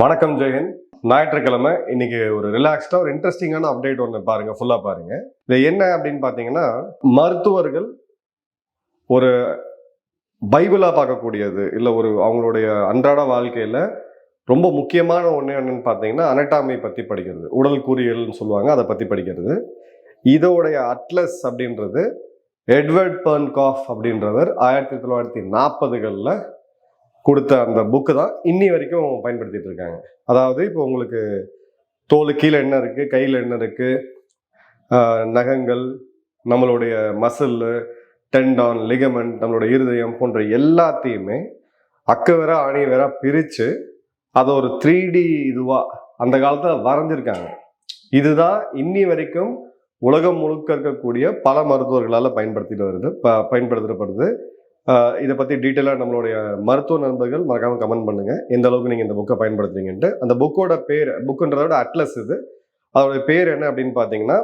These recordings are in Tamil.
வணக்கம் ஜெயன் ஞாயிற்றுக்கிழமை. இன்னைக்கு ஒரு ரிலாக்ஸ்டா ஒரு இன்ட்ரெஸ்டிங்கான அப்டேட் ஒன்று பாருங்க ஃபுல்லா பாருங்க. இது என்ன அப்படின்னு பார்த்தீங்கன்னா மருத்துவர்கள் ஒரு பைபிளா பார்க்கக்கூடியது இல்லை ஒரு அவங்களுடைய அன்றாட வாழ்க்கையில ரொம்ப முக்கியமான ஒன்று என்னன்னு பார்த்தீங்கன்னா அனட்டாமி பத்தி படிக்கிறது. உடல் கூறியல்னு சொல்லுவாங்க அதை பத்தி படிக்கிறது. இதோடைய அட்லஸ் அப்படின்றது எட்வர்ட் பர்ன்காஃப் அப்படின்றவர் ஆயிரத்தி தொள்ளாயிரத்தி நாற்பதுகளில் கொடுத்த அந்த புக்கு தான் இன்னி வரைக்கும் பயன்படுத்திட்டு இருக்காங்க. அதாவது இப்போ உங்களுக்கு தோல் கீழே என்ன இருக்குது கையில் என்ன இருக்குது நகங்கள் நம்மளுடைய மசில்லு டெண்டான் லிகமெண்ட் நம்மளோட இருதயம் போன்ற எல்லாத்தையுமே அக்க வேற ஆணி வேற பிரித்து அதை ஒரு த்ரீ டி இதுவாக அந்த காலத்தில் வரைஞ்சிருக்காங்க. இதுதான் இன்னி வரைக்கும் உலகம் முழுக்க இருக்கக்கூடிய பல மருத்துவர்களால் பயன்படுத்திட்டு வருது ப பயன்படுத்தப்படுது. இதை பற்றி டீட்டெயிலாக நம்மளுடைய மருத்துவ நண்பர்கள் மறக்காம கமெண்ட் பண்ணுங்க. எந்த அளவுக்கு நீங்கள் இந்த புக்கை பயன்படுத்துறீங்கன்ட்டு. அந்த புக்கோட பேர் புக்குன்றதோட அட்லஸ் இது. அதோட பேர் என்ன அப்படின்னு பார்த்தீங்கன்னா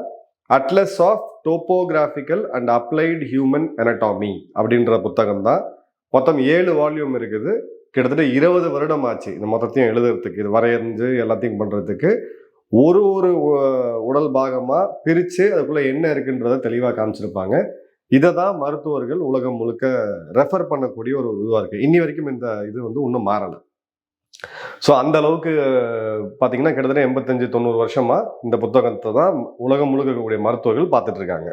atlas of topographical and applied human anatomy அப்படின்ற புத்தகம் தான். மொத்தம் ஏழு வால்யூம் இருக்குது. கிட்டத்தட்ட இருபது வருடம் ஆச்சு இந்த மொத்தத்தையும் எழுதுறதுக்கு இது வரையறிஞ்சு எல்லாத்தையும் பண்ணுறதுக்கு ஒரு ஒரு உடல் பாகமாக பிரித்து அதுக்குள்ளே என்ன இருக்குன்றதை தெளிவாக காமிச்சிருப்பாங்க. இதை தான் மருத்துவர்கள் உலகம் முழுக்க ரெஃபர் பண்ணக்கூடிய ஒரு இதுவாக இருக்குது இன்னி வரைக்கும் இந்த இது வந்து இன்னும் மாறலை. ஸோ அந்த அளவுக்கு பார்த்தீங்கன்னா கிட்டத்தட்ட எண்பத்தஞ்சு தொண்ணூறு வருஷமாக இந்த புத்தகத்தை தான் உலகம் முழுக்க இருக்கக்கூடிய மருத்துவர்கள் பார்த்துட்டு இருக்காங்க.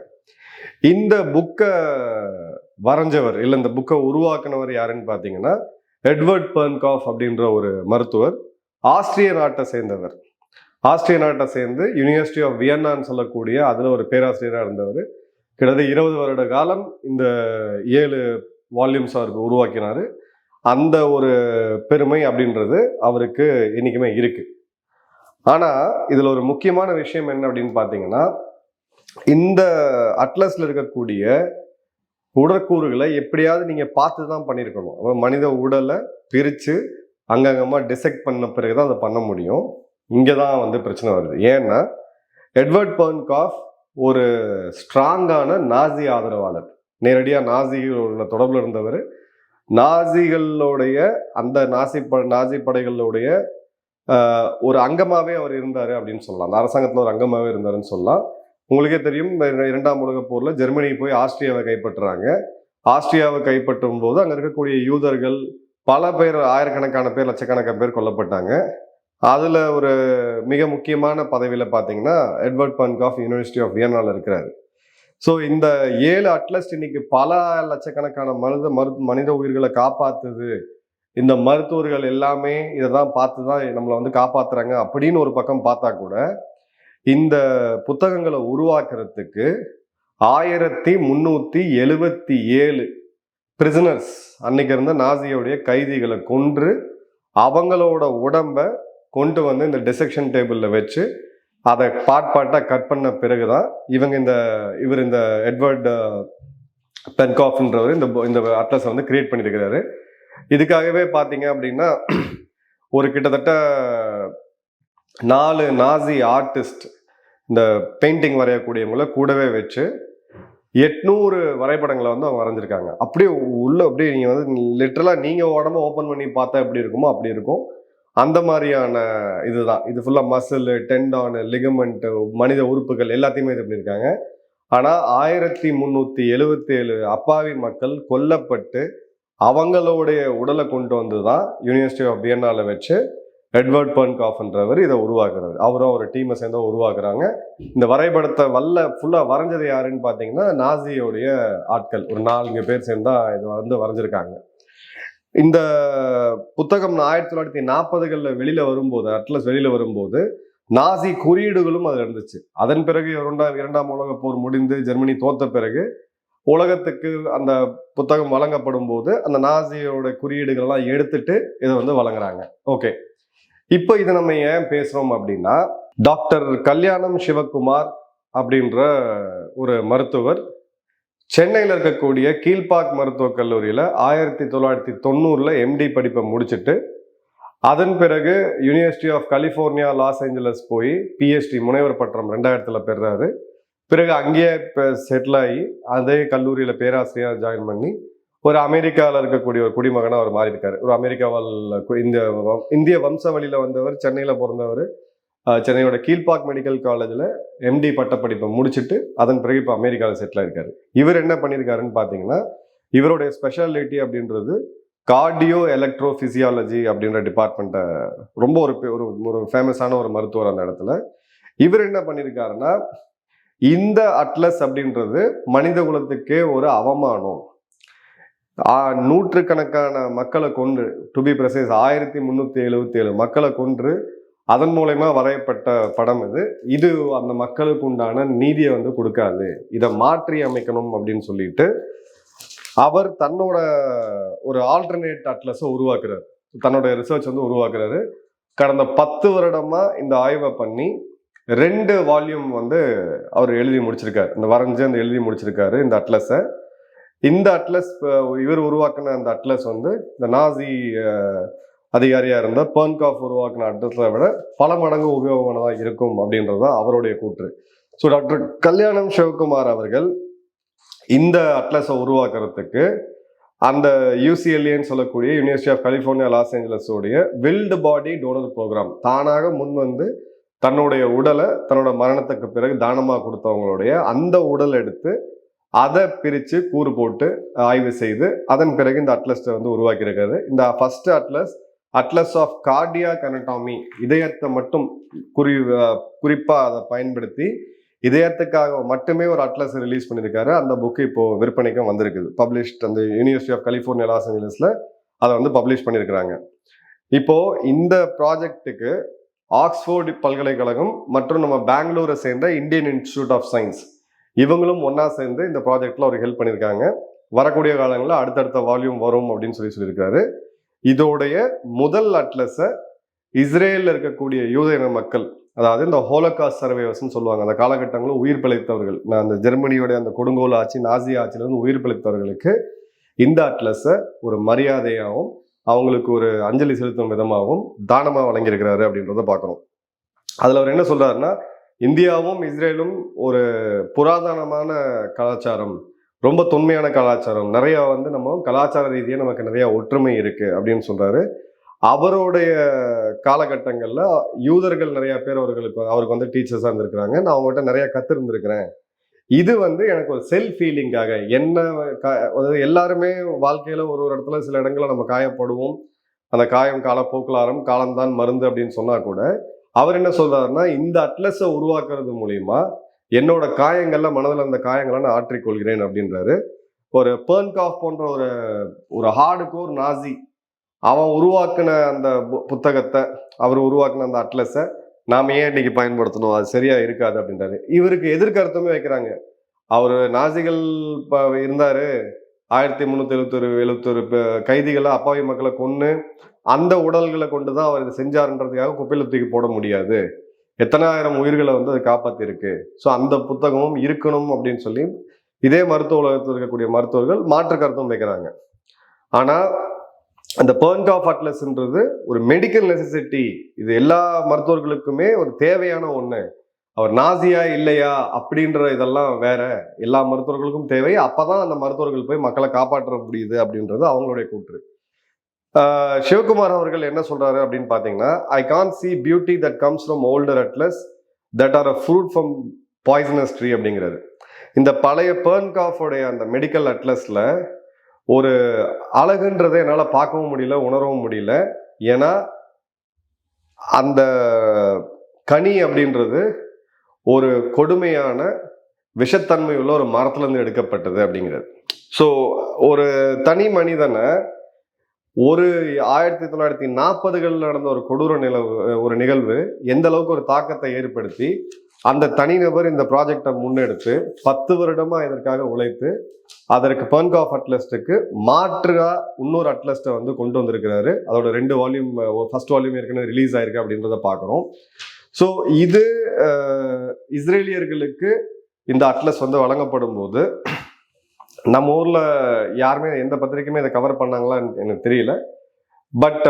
இந்த புக்கை வரைஞ்சவர் இல்லை இந்த புக்கை உருவாக்குனவர் யாருன்னு பார்த்தீங்கன்னா எட்வர்ட் பர்ன்காஃப் அப்படின்ற ஒரு மருத்துவர் ஆஸ்திரிய நாட்டை சேர்ந்தவர். ஆஸ்திரிய நாட்டை சேர்ந்து யூனிவர்சிட்டி ஆஃப் வியன்னான்னு சொல்லக்கூடிய அதில் ஒரு பேராசிரியராக இருந்தவர். கிட்டத்தட்ட இருபது வருட காலம் இந்த ஏழு வால்யூம்ஸ் அவருக்கு உருவாக்கினார். அந்த ஒரு பெருமை அப்படின்றது அவருக்கு என்றைக்குமே இருக்குது ஆனால் இதில் ஒரு முக்கியமான விஷயம் என்ன அப்படின்னு பார்த்தீங்கன்னா இந்த அட்லஸில் இருக்கக்கூடிய உடற்கூறுகளை எப்படியாவது நீங்கள் பார்த்து தான் பண்ணியிருக்கணும் மனித உடலை பிரித்து அங்கங்கமாக டிசெக்ட் பண்ண பிறகு தான் அதை பண்ண முடியும். இங்கே தான் வந்து பிரச்சனை வருது. ஏன்னா எட்வர்ட் பர்ன்காஃப் ஒரு ஸ்ட்ராங்கான நாசி ஆதரவாளர். நேரடியாக நாசிகளோட தொடர்பில் இருந்தவர். நாசிகளுடைய அந்த நாசி ப நாசி படைகளுடைய ஒரு அங்கமாகவே அவர் இருந்தார் அப்படின்னு சொல்லலாம். அந்த அரசாங்கத்தில் ஒரு அங்கமாகவே இருந்தாருன்னு சொல்லலாம். உங்களுக்கே தெரியும் இரண்டாம் உலக போரில் ஜெர்மனி போய் ஆஸ்திரியாவை கைப்பற்றுறாங்க. ஆஸ்திரியாவை கைப்பற்றும் போது அங்கே இருக்கக்கூடிய யூதர்கள் பல பேர் ஆயிரக்கணக்கான பேர் லட்சக்கணக்கான பேர் கொல்லப்பட்டாங்க. அதில் ஒரு மிக முக்கியமான பதவியில் பார்த்தீங்கன்னா எட்வர்ட் பன்காஃப் யூனிவர்சிட்டி ஆஃப் வியன்னால இருக்கிறாரு. ஸோ இந்த ஏழு அட்லஸ்ட் இன்னைக்கு பல லட்சக்கணக்கான மனித மரு மனித உயிர்களை காப்பாற்றுது இந்த மருத்துவர்கள் எல்லாமே இதை தான் பார்த்து தான் நம்மளை வந்து காப்பாற்றுறாங்க அப்படின்னு ஒரு பக்கம் பார்த்தா கூட இந்த புத்தகங்களை உருவாக்குறதுக்கு ஆயிரத்தி முந்நூற்றி எழுபத்தி ஏழு பிரிசனர்ஸ் அன்னைக்கு இருந்த நாசியோடைய கைதிகளை கொன்று அவங்களோட உடம்பை கொண்டு வந்து இந்த டிசெக்ஷன் டேபிளில் வச்சு அதை பார்ட் பார்ட்டாக கட் பண்ண பிறகு தான் இவங்க இந்த இவர் இந்த எட்வர்ட் பென்காஃப்ன்றவர் இந்த இந்த அட்லஸை வந்து கிரியேட் பண்ணியிருக்கிறாரு இதுக்காகவே பார்த்தீங்க அப்படின்னா ஒரு கிட்டத்தட்ட நாலு நாசி ஆர்டிஸ்ட் இந்த பெயிண்டிங் வரையக்கூடியவங்கள கூடவே வச்சு எட்நூறு வரைபடங்களை வந்து அவங்க வரைஞ்சிருக்காங்க. அப்படியே உள்ள அப்படியே நீங்கள் வந்து லிட்டரலாக நீங்கள் உடம்ப ஓப்பன் பண்ணி பார்த்தா எப்படி இருக்குமோ அப்படி இருக்கும். அந்த மாதிரியான இதுதான். இது ஃபுல்லாக மசில் டெண்டான் லிகமெண்ட் மனித உறுப்புகள் எல்லாத்தையுமே இது பண்ணியிருக்காங்க ஆனால் ஆயிரத்தி முந்நூற்றி எழுபத்தேழு அப்பாவி மக்கள் கொல்லப்பட்டு அவங்களுடைய உடலை கொண்டு வந்து தான் யூனிவர்சிட்டி ஆஃப் வியன்னாவில் வச்சு எட்வர்ட் பர்ன்காஃப்ன்றவர் இதை உருவாக்குறாரு. அவரும் ஒரு டீமை சேர்ந்து உருவாக்குறாங்க. இந்த வரைபடத்தை வல்ல ஃபுல்லாக வரைஞ்சது யாருன்னு பார்த்தீங்கன்னா நாசியோடைய ஆட்கள். ஒரு நான்கு பேர் சேர்ந்தா இதை வந்து வரைஞ்சிருக்காங்க. இந்த புத்தகம் ஆயிரத்தி தொள்ளாயிரத்தி நாற்பதுகளில் வெளியில வரும்போது அட்லஸ் வெளியில வரும்போது நாசி குறியீடுகளும் அதில் இருந்துச்சு. அதன் பிறகு இரண்டாம் இரண்டாம் உலக போர் முடிந்து ஜெர்மனி தோத்த பிறகு உலகத்துக்கு அந்த புத்தகம் வழங்கப்படும் போது அந்த நாசியோட குறியீடுகள்லாம் எடுத்துட்டு இதை வந்து வழங்குறாங்க. ஓகே. இப்போ இதை நம்ம ஏன் பேசுறோம் அப்படின்னா டாக்டர் கல்யாணம் சிவகுமார் அப்படின்ற ஒரு மருத்துவர் சென்னையில் இருக்கக்கூடிய கீழ்பாக் மருத்துவக் கல்லூரியில் ஆயிரத்தி தொள்ளாயிரத்தி தொண்ணூறில் எம்டி படிப்பை முடிச்சுட்டு அதன் பிறகு university of California Los Angeles போய் பிஹெச்டி முனைவர் பட்டம் ரெண்டாயிரத்தில் பெறுறாரு பிறகு அங்கேயே இப்போ செட்டில் ஆகி அதே கல்லூரியில் பேராசிரியர் ஜாயின் பண்ணி ஒரு அமெரிக்காவில் இருக்கக்கூடிய ஒரு குடிமகனாக அவர் மாறியிருக்காரு. ஒரு அமெரிக்காவால் இந்திய இந்திய வம்ச இந்திய வந்தவர் சென்னையில் பிறந்தவர். சென்னையோட கீழ்பாக் மெடிக்கல் காலேஜில் எம்டி பட்டப்படிப்பை முடிச்சுட்டு அதன் பிறகு இப்போ அமெரிக்காவில் செட்டில் ஆகிருக்கார் இவர் என்ன பண்ணியிருக்காருன்னு பார்த்தீங்கன்னா இவருடைய ஸ்பெஷாலிட்டி அப்படின்றது கார்டியோ எலக்ட்ரோ ஃபிசியாலஜி அப்படின்ற டிபார்ட்மெண்ட்டை ரொம்ப ஒரு பெ- ஒரு ஒரு ஃபேமஸான ஒரு மருத்துவர் அந்த இடத்துல. இவர் என்ன பண்ணியிருக்காருன்னா இந்த அட்லஸ் அப்படின்றது மனித குலத்துக்கே ஒரு அவமானம். நூற்றுக்கணக்கான மக்களை கொன்று டு பி பிரசைஸ் ஆயிரத்தி முந்நூற்றி எழுபத்தி ஏழு மக்களை கொன்று அதன் மூலயமா வரையப்பட்ட படம் இது. இது அந்த மக்களுக்கு உண்டான நீதியை வந்து கொடுக்காது. இதை மாற்றி அமைக்கணும் அப்படின்னு சொல்லிட்டு அவர் தன்னோட ஒரு ஆல்டர்னேட் அட்லஸை உருவாக்குறாரு. தன்னோட ரிசர்ச் வந்து உருவாக்குறாரு. கடந்த பத்து வருடமா இந்த ஆய்வை பண்ணி ரெண்டு வால்யூம் வந்து அவர் எழுதி முடிச்சிருக்காரு. இந்த வரைஞ்சு அந்த எழுதி முடிச்சிருக்காரு இந்த அட்லஸை இந்த அட்லஸ் இவர் உருவாக்குன அந்த அட்லஸ் வந்து இந்த நாசி அதிகாரியாக இருந்தால் இருந்த பர்ன்காஃப் உருவாக்குன விட பல மடங்கு உபயோகமானதாக இருக்கும் அப்படின்றது தான் அவருடைய கூற்று. ஸோ டாக்டர் கல்யாணம் சிவகுமார் அவர்கள் இந்த அட்லஸை உருவாக்குறதுக்கு அந்த யூசிஎல்ஏன்னு சொல்லக்கூடிய யூனிவர்சிட்டி ஆஃப் கலிஃபோர்னியா லாஸ் ஏஞ்சலஸோடைய வில்டு பாடி டோனர் ப்ரோக்ராம் தானாக முன் வந்து தன்னுடைய உடலை தன்னோட மரணத்துக்கு பிறகு தானமாக கொடுத்தவங்களுடைய அந்த உடல் எடுத்து அதை பிரித்து கூறு போட்டு ஆய்வு செய்து அதன் பிறகு இந்த அட்லஸ்ட்டை வந்து உருவாக்கியிருக்காரு. இந்த first atlas atlas of cardiac anatomy இதயத்தை மட்டும் குறி குறிப்பாக அதை பயன்படுத்தி இதயத்துக்காக மட்டுமே ஒரு அட்லஸ் ரிலீஸ் பண்ணியிருக்காரு. அந்த புக்கு இப்போ விற்பனைக்கும் வந்திருக்குது. பப்ளிஷ்ட் அந்த யூனிவர்சிட்டி ஆஃப் கலிஃபோர்னியா லாஸ் ஏஞ்சலஸ்ல அதை வந்து பப்ளிஷ் பண்ணியிருக்கிறாங்க. இப்போ இந்த ப்ராஜெக்ட்டுக்கு ஆக்ஸ்ஃபோர்டு பல்கலைக்கழகம் மற்றும் நம்ம பெங்களூரை சேர்ந்த இந்தியன் இன்ஸ்டியூட் ஆஃப் சயின்ஸ் இவங்களும் ஒன்றா சேர்ந்து இந்த ப்ராஜெக்டில் ஒரு ஹெல்ப் பண்ணியிருக்காங்க. வரக்கூடிய காலங்களில் அடுத்தடுத்த வால்யூம் வரும் அப்படின்னு சொல்லி சொல்லியிருக்காரு. இதோடைய முதல் அட்லஸை இஸ்ரேலில் இருக்கக்கூடிய யூதயின மக்கள் அதாவது இந்த ஹோலகாஸ் சர்வேவர்ஸ்னு சொல்லுவாங்க. அந்த காலகட்டங்களில் உயிர் பிழைத்தவர்கள். நான் அந்த ஜெர்மனியோட அந்த கொடுங்கோல் ஆட்சி நாசி ஆட்சியிலிருந்து உயிர் பிழைத்தவர்களுக்கு இந்த அட்லஸை ஒரு மரியாதையாகவும் அவங்களுக்கு ஒரு அஞ்சலி செலுத்தும் விதமாகவும் தானமாக வழங்கியிருக்கிறாரு அப்படின்றத பார்க்குறோம் அதில் அவர் என்ன சொல்கிறாருன்னா இந்தியாவும் இஸ்ரேலும் ஒரு புராதனமான கலாச்சாரம் ரொம்ப தொன்மையான கலாச்சாரம். நிறையா வந்து நம்ம கலாச்சார ரீதியாக நமக்கு நிறையா ஒற்றுமை இருக்குது அப்படின்னு சொல்கிறாரு அவருடைய காலகட்டங்களில் யூதர்கள் நிறையா பேர் அவர்களுக்கு அவருக்கு வந்து டீச்சர்ஸாக இருந்திருக்கிறாங்க. நான் அவங்ககிட்ட நிறையா கற்றுருந்துருக்கிறேன் இது வந்து எனக்கு ஒரு செல்ஃப் ஃபீலிங்காக என்ன க- அதாவது எல்லாருமே வாழ்க்கையில் ஒரு ஒரு இடத்துல சில இடங்களில் நம்ம காயப்படுவோம். அந்த காயம் காலப்போக்கலாரம் காலம்தான் மருந்து அப்படின்னு சொன்னால் கூட அவர் என்ன சொல்கிறாருன்னா இந்த அட்லஸை உருவாக்குறது மூலிமா என்னோட காயங்கள்ல மனதில் அந்த காயங்களை நான் ஆற்றிக்கொள்கிறேன் அப்படின்றாரு. ஒரு பேர்ன்காஃப் போன்ற ஒரு ஒரு ஹார்டு கோர் நாசி. அவன் உருவாக்குன அந்த பு- புத்தகத்தை அவர் உருவாக்குன அந்த அட்லஸை நாம் ஏன் இன்னைக்கு பயன்படுத்தணும்? அது சரியா இருக்காது அப்படின்றாரு. இவருக்கு எதிர்கருத்துமே வைக்கிறாங்க. அவர் நாசிகள் இப்போ இருந்தார். ஆயிரத்தி முந்நூற்றி எழுபத்தொரு எழுபத்தொரு கைதிகளை அப்பாவி மக்களை கொன்று அந்த உடல்களை கொண்டு தான் அவர் இதை செஞ்சாருன்றதுக்காக குப்பையில தூக்கி போட முடியாது. எத்தனாயிரம் உயிர்களை வந்து அது காப்பாற்றிருக்கு ஸோ அந்த புத்தகமும் இருக்கணும் அப்படின்னு சொல்லி இதே மருத்துவ உலகத்தில் இருக்கக்கூடிய மருத்துவர்கள் மாற்று கருத்தும் வைக்கிறாங்க. ஆனால் அந்த பேர்ன்ட் ஆஃப் அட்லஸ்ன்றது ஒரு மெடிக்கல் நெசசிட்டி இது எல்லா மருத்துவர்களுக்குமே ஒரு தேவையான ஒன்று அவர் நாசியா இல்லையா அப்படின்ற இதெல்லாம் வேற. எல்லா மருத்துவர்களுக்கும் தேவை. அப்பதான் அந்த மருத்துவர்கள் போய் மக்களை காப்பாற்ற முடியுது அப்படின்றது அவங்களுடைய கூற்று. சிவகுமார் அவர்கள் என்ன சொல்றாரு அப்படின்னு பாத்தீங்கன்னா I can see beauty that comes from older atlas that are a fruit from poisonous tree அப்படிங்கிறாரு. இந்த பழைய பேர்ன்காஃபோடைய அந்த மெடிக்கல் அட்லஸ்ல ஒரு அழகுன்றதை என்னால் பார்க்கவும் முடியல உணரவும் முடியல. ஏன்னா அந்த கனி அப்படின்றது ஒரு கொடுமையான விஷத்தன்மை உள்ள ஒரு மரத்துலேருந்து எடுக்கப்பட்டது அப்படிங்கிறது. ஸோ ஒரு தனி மனிதனை ஒரு ஆயிரத்தி தொள்ளாயிரத்தி நாற்பதுகளில் நடந்த ஒரு கொடூர நிலவு ஒரு நிகழ்வு எந்த அளவுக்கு ஒரு தாக்கத்தை ஏற்படுத்தி அந்த தனிநபர் இந்த ப்ராஜெக்டை முன்னெடுத்து பத்து வருடமாக இதற்காக உழைத்து அதற்கு பங்க் ஆஃப் அட்லஸ்ட்டுக்கு மாற்றுகா இன்னொரு அட்லஸ்ட்டை வந்து கொண்டு வந்திருக்கிறாரு. அதோட ரெண்டு வால்யூம் ஃபர்ஸ்ட் வால்யூம் ஏற்கனவே ரிலீஸ் ஆயிருக்கு அப்படின்றத பார்க்குறோம். ஸோ இது இஸ்ரேலியர்களுக்கு இந்த அட்லஸ் வந்து வழங்கப்படும் போது நம்ம ஊரில் யாருமே எந்த பத்திரிக்கையுமே இதை கவர் பண்ணாங்களான்னு எனக்கு தெரியல. பட்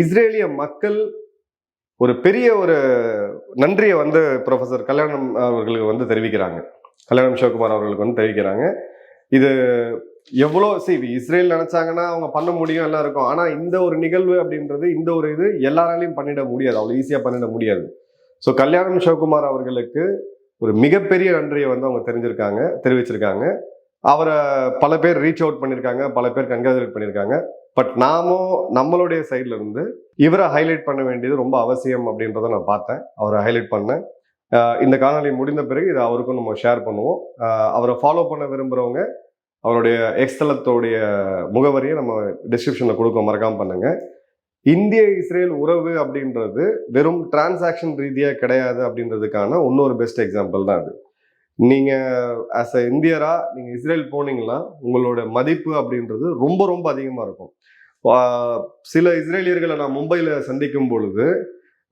இஸ்ரேலிய மக்கள் ஒரு பெரிய ஒரு நன்றியை வந்து ப்ரொஃபசர் கல்யாணம் அவர்களுக்கு வந்து தெரிவிக்கிறாங்க. கல்யாணம் சிவகுமார் அவர்களுக்கு வந்து தெரிவிக்கிறாங்க. இது எவ்வளோ சி இஸ்ரேல் நினைச்சாங்கன்னா அவங்க பண்ண முடியும் எல்லாம் இருக்கும். ஆனால் இந்த ஒரு நிகழ்வு அப்படின்றது இந்த ஒரு இது எல்லாராலையும் பண்ணிட முடியாது. அவ்வளோ ஈஸியாக பண்ணிட முடியாது. ஸோ கல்யாணம் சிவகுமார் அவர்களுக்கு ஒரு மிகப்பெரிய நன்றியை வந்து அவங்க தெரிஞ்சிருக்காங்க தெரிவிச்சிருக்காங்க. அவரை பல பேர் ரீச் அவுட் பண்ணியிருக்காங்க பல பேர் கங்க்ராச்சுலேட் பண்ணியிருக்காங்க. பட் நாமும் நம்மளுடைய சைட்ல இருந்து இவரை ஹைலைட் பண்ண வேண்டியது ரொம்ப அவசியம் அப்படின்றத நான் பார்த்தேன். அவரை ஹைலைட் பண்ணேன். இந்த காணொலி முடிந்த பிறகு இதை அவருக்கும் நம்ம ஷேர் பண்ணுவோம். அவரை ஃபாலோ பண்ண விரும்புகிறவங்க அவருடைய எக்ஸ்தலத்தோடைய முகவரியை நம்ம டிஸ்கிரிப்ஷனில் கொடுக்க மறக்காம பண்ணுங்க. இந்திய இஸ்ரேல் உறவு அப்படின்றது வெறும் டிரான்சாக்ஷன் ரீதியாக கிடையாது அப்படின்றதுக்கான இன்னொரு பெஸ்ட் எக்ஸாம்பிள் தான் அது. நீங்க ஆஸ் அ இந்தியரா நீங்க இஸ்ரேல் போனீங்கன்னா உங்களோட மதிப்பு அப்படின்றது ரொம்ப ரொம்ப அதிகமா இருக்கும். சில இஸ்ரேலியர்களை நான் மும்பையில சந்திக்கும் பொழுது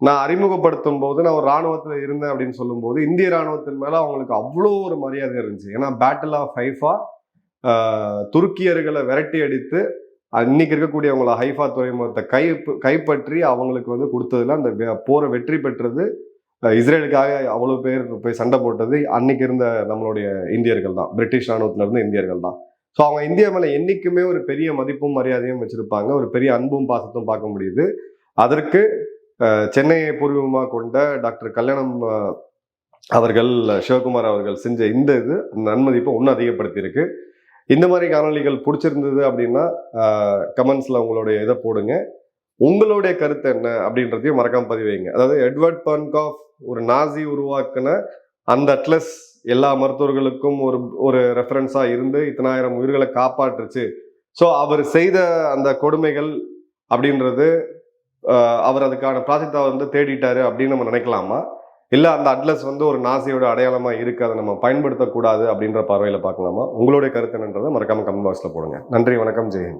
நான் அறிமுகப்படுத்தும் போது நான் ஒரு ராணுவத்துல இருந்தேன் அப்படின்னு சொல்லும்போது இந்திய ராணுவத்தின் மேல அவங்களுக்கு அவ்வளோ ஒரு மரியாதை இருந்துச்சு. ஏன்னா பேட்டில் ஆஃப் ஹைஃபா துருக்கியர்களை விரட்டி அடித்து அன்னைக்கு இருக்கக்கூடியவங்கள ஹைஃபா துறைமுகத்தை கை கைப்பற்றி அவங்களுக்கு வந்து கொடுத்ததுல அந்த போரை வெற்றி பெற்றது இஸ்ரேலுக்காக அவ்வளோ பேர் போய் சண்டை போட்டது அன்னைக்கு இருந்த நம்மளுடைய இந்தியர்கள் தான். பிரிட்டிஷ் ராணுவத்துல இருந்த இந்தியர்கள் தான். ஸோ அவங்க இந்தியா மேலே என்றைக்குமே ஒரு பெரிய மதிப்பும் மரியாதையும் வச்சுருப்பாங்க. ஒரு பெரிய அன்பும் பாசத்தும் பார்க்க முடியுது. அதற்கு சென்னையை பூர்வமாக கொண்ட டாக்டர் கல்யாணம் அவர்கள் சிவகுமார் அவர்கள் செஞ்ச இந்த இது நன்மதிப்பை இன்னும் அதிகப்படுத்தியிருக்கு. இந்த மாதிரி காணொளிகள் பிடிச்சிருந்தது அப்படின்னா கமெண்ட்ஸில் உங்களுடைய இதை போடுங்க. உங்களுடைய கருத்து என்ன அப்படின்றதையும் மறக்காம பதிவைங்க. அதாவது எட்வர்ட் பன்காஃப் ஒரு நாசி உருவாக்குன அந்த அட்லஸ் எல்லா மருத்துவர்களுக்கும் ஒரு ஒரு ரெஃபரன்ஸா இருந்து இத்தனாயிரம் உயிர்களை காப்பாற்றுச்சு. ஸோ அவர் செய்த அந்த கொடுமைகள் அப்படின்றது அவர் அதுக்கான ப்ராஜெக்டை வந்து தேடிட்டாரு அப்படின்னு நம்ம நினைக்கலாமா? இல்லை அந்த அட்லஸ் வந்து ஒரு நாசியோட அடையாளமாக இருக்கு அதை நம்ம பயன்படுத்தக்கூடாது அப்படின்ற பார்வையில் பார்க்கலாமா? உங்களுடைய கருத்து என்னன்றதை மறக்காம கமெண்ட் பாக்ஸில் போடுங்க. நன்றி வணக்கம் ஜெயன்